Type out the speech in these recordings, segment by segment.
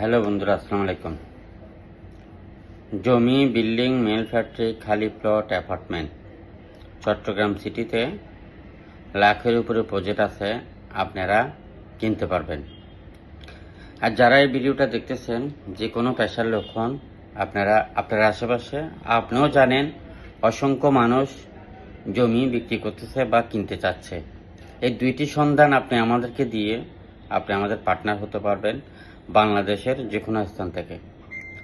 Hello বন্ধুরা, আসসালামু আলাইকুম। জমি, বিল্ডিং, মেল ফ্যাক্টরি, খালি প্লট, অ্যাপার্টমেন্ট। চট্টগ্রাম সিটিতে লাখের উপরে প্রজেক্ট আছে, আপনারা কিনতে পারবেন। আর যারা এই ভিডিওটা দেখতেছেন, যে কোনো পেশার লক্ষণ আপনারা, আপনার আশেপাশে, আপনিও জানেন অসংখ্য মানুষ জমি বিক্রি করতেছে বা কিনতে চাচ্ছে। এই দুইটি সন্ধান আপনি আমাদেরকে দিয়ে, আপনি আমাদের পার্টনার হতে পারবেন। বাংলাদেশের যে কোনো স্থান থেকে।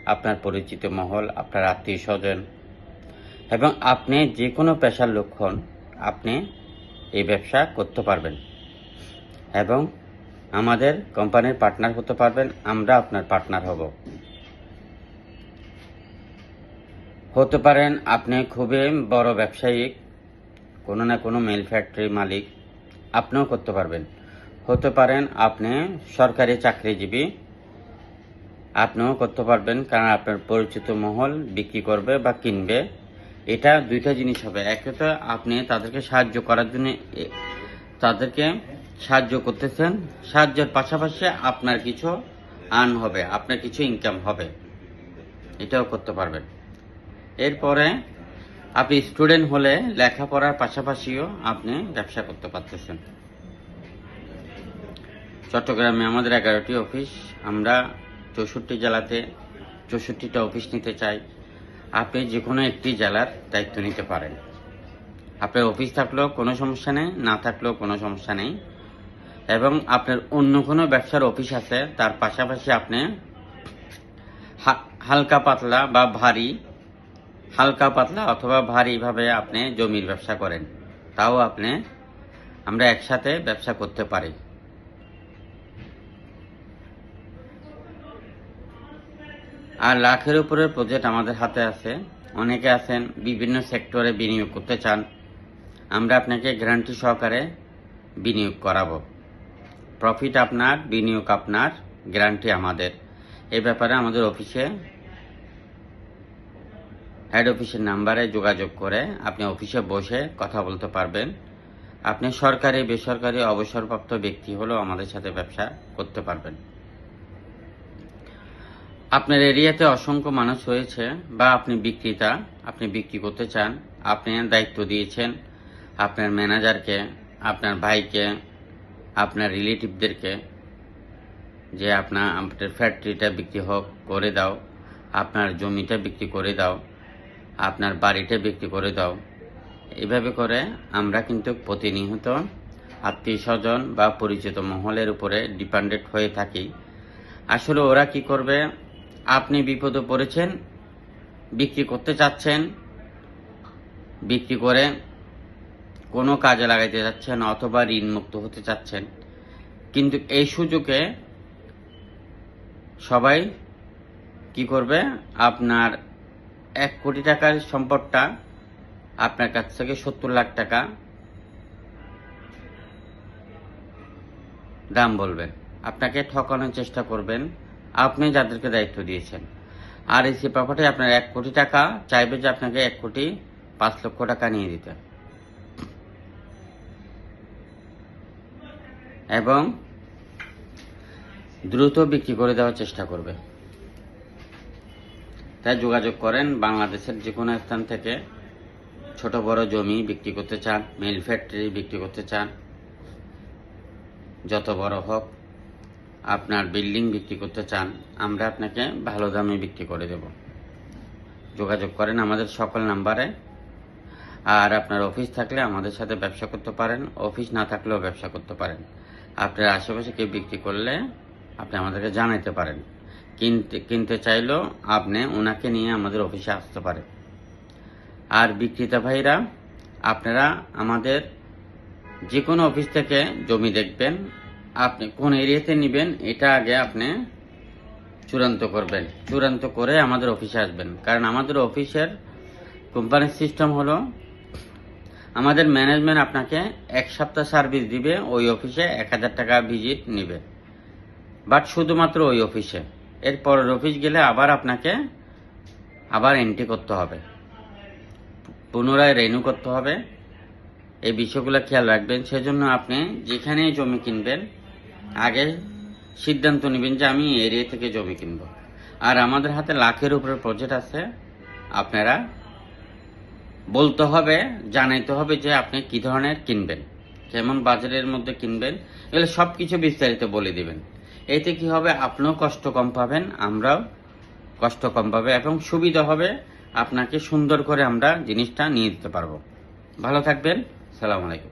আপনার পরিচিত মহল, আপনার আত্মীয় স্বজন এবং আপনি যে কোনো পেশার লক্ষণ, আপনি এই ব্যবসা করতে পারবেন। এবং আমাদের কোম্পানির পার্টনার হতে পারবেন, আমরা আপনার পার্টনার হব। হতে পারেন আপনি খুবই বড় ব্যবসায়িক কোনো না কোনো মেল ফ্যাক্টরির মালিক, আপনিও করতে পারবেন। হতে পারেন আপনি সরকারি চাকরিজীবী আপনিও করতে পারবেন, কারণ আপনার পরিচিত মহল বিক্রি করবে বা কিনবে। এটা দুইটা জিনিস হবে। একে তো আপনি তাদেরকে সাহায্য করার জন্য তাদেরকে সাহায্য করতেছেন। সাহায্যের পাশাপাশি আপনার কিছু আর্ন হবে, আপনার কিছু ইনকাম হবে। এটাও করতে পারবেন। এরপরে আপনি স্টুডেন্ট হলে লেখাপড়ার পাশাপাশিও আপনি ব্যবসা করতে পারতেছেন। চট্টগ্রামে আমাদের এগারোটি অফিস আমরা চৌষট্টি জেলাতে চৌষট্টিটা অফিস নিতে চাই। আপনি যে কোনো একটি জেলার দায়িত্ব নিতে পারেন। আপনার অফিস থাকলেও কোনো সমস্যা নেই, না থাকলেও কোনো সমস্যা নেই। এবং আপনার অন্য কোনো ব্যবসার অফিস আছে, তার পাশাপাশি আপনি হালকা পাতলা বা ভারী, হালকা পাতলা অথবা ভারীভাবে আপনি জমির ব্যবসা করেন। তাও আপনি, আমরা একসাথে ব্যবসা করতে পারি। আর লাখের উপরে প্রজেক্ট আমাদের হাতে আছে। অনেকে আছেন, বিভিন্ন সেক্টরে বিনিয়োগ করতে চান। আমরা আপনাকে গ্যারান্টি সহকারে বিনিয়োগ করাবো। প্রফিট আপনার, বিনিয়োগ আপনার গ্যারান্টি আমাদের। এ ব্যাপারে আমাদের অফিসে হেড অফিসের নাম্বারে যোগাযোগ করে আপনি অফিসে বসে কথা বলতে পারবেন। আপনি সরকারি, বেসরকারি, অবসরপ্রাপ্ত ব্যক্তি হলেও আমাদের সাথে ব্যবসা করতে পারবেন। আপনার এরিয়াতে অসংখ্য মানুষ হয়েছে, বা আপনি বিক্রেতা, আপনি বিক্রি করতে চান, আপনি দায়িত্ব দিয়েছেন আপনার ম্যানেজারকে, আপনার ভাইকে, আপনার রিলেটিভদেরকে, যে আপনার আপনার ফ্যাক্টরিটা বিক্রি হোক, করে দাও, আপনার জমিটা বিক্রি করে দাও, আপনার বাড়িটা বিক্রি করে দাও। এভাবে করে আমরা কিন্তু প্রতিনিয়ত আত্মীয় স্বজন বা পরিচিত মহলের উপরে ডিপেন্ডেন্ট হয়ে থাকি। আসলে ওরা কি করবে? আপনি বিপদে পড়েছেন, বিক্রি করতে চাচ্ছেন, বিক্রি করে কোনো কাজে লাগাইতে যাচ্ছেন অথবা ঋণ মুক্ত হতে চাচ্ছেন। কিন্তু এই সুযোগে সবাই কি করবে? আপনার এক কোটি টাকার সম্পদটা আপনার কাছ থেকে সত্তর লাখ টাকা দাম বলবেন আপনাকে ঠকানোর চেষ্টা করবেন। আপনি যাদেরকে দায়িত্ব দিয়েছেন। আর এই সে প্রপার্টি আপনার এক কোটি টাকা চাইবে যে আপনাকে এক কোটি পাঁচ লক্ষ টাকা নিয়ে দিতে। এবং দ্রুত বিক্রি করে দেওয়ার চেষ্টা করবে। তাই যোগাযোগ করেন বাংলাদেশের যে কোনো স্থান থেকে ছোট বড় জমি বিক্রি করতে চান, মিল ফ্যাক্টরি বিক্রি করতে চান, যত বড় হোক আপনার বিল্ডিং বিক্রি করতে চান, আমরা আপনাকে ভালো দামে বিক্রি করে দেব। যোগাযোগ করেন আমাদের সকল নাম্বারে। আর আপনার অফিস থাকলে আমাদের সাথে ব্যবসা করতে পারেন, অফিস না থাকলেও ব্যবসা করতে পারেন। আপনার আশেপাশে কেউ বিক্রি করলে আপনি আমাদেরকে জানাতে পারেন। কিনতে কিনতে চাইলেও আপনি ওনাকে নিয়ে আমাদের অফিসে আসতে পারেন। আর বিক্রেতা ভাইরা, আপনারা আমাদের যে কোনো অফিস থেকে জমি দেখবেন আপনি কোন এরিয়াতে নেবেন, এটা আগে আপনি চূড়ান্ত করবেন। চূড়ান্ত করে আমাদের অফিসে আসবেন। কারণ আমাদের অফিসের কোম্পানির সিস্টেম হলো, আমাদের ম্যানেজমেন্ট আপনাকে এক সপ্তাহ সার্ভিস দিবে, ওই অফিসে এক হাজার টাকা ভিজিট নেবে। বাট শুধুমাত্র ওই অফিসে। এর পরের অফিস গেলে আবার আপনাকে আবার এন্ট্রি করতে হবে। পুনরায় রেনু করতে হবে। এই বিষয়গুলো খেয়াল রাখবেন। সেজন্য আপনি যেখানেই জমি কিনবেন আগে সিদ্ধান্ত নেবেন যে আমি এরিয়া থেকে জমি কিনব। আর আমাদের হাতে লাখের উপরে প্রজেক্ট আছে। আপনারা বলতে হবে, জানাইতে হবে যে আপনি কি ধরনের কিনবেন, কেমন বাজারের মধ্যে কিনবেন, এগুলো সব কিছু বিস্তারিত বলে দিবেন। এতে কি হবে? আপনিও কষ্ট কম পাবেন, আমরাও কষ্ট কম পাবে এবং সুবিধা হবে, আপনাকে সুন্দর করে আমরা জিনিসটা নিয়ে দিতে পারব। ভালো থাকবেন, সালাম আলাইকুম।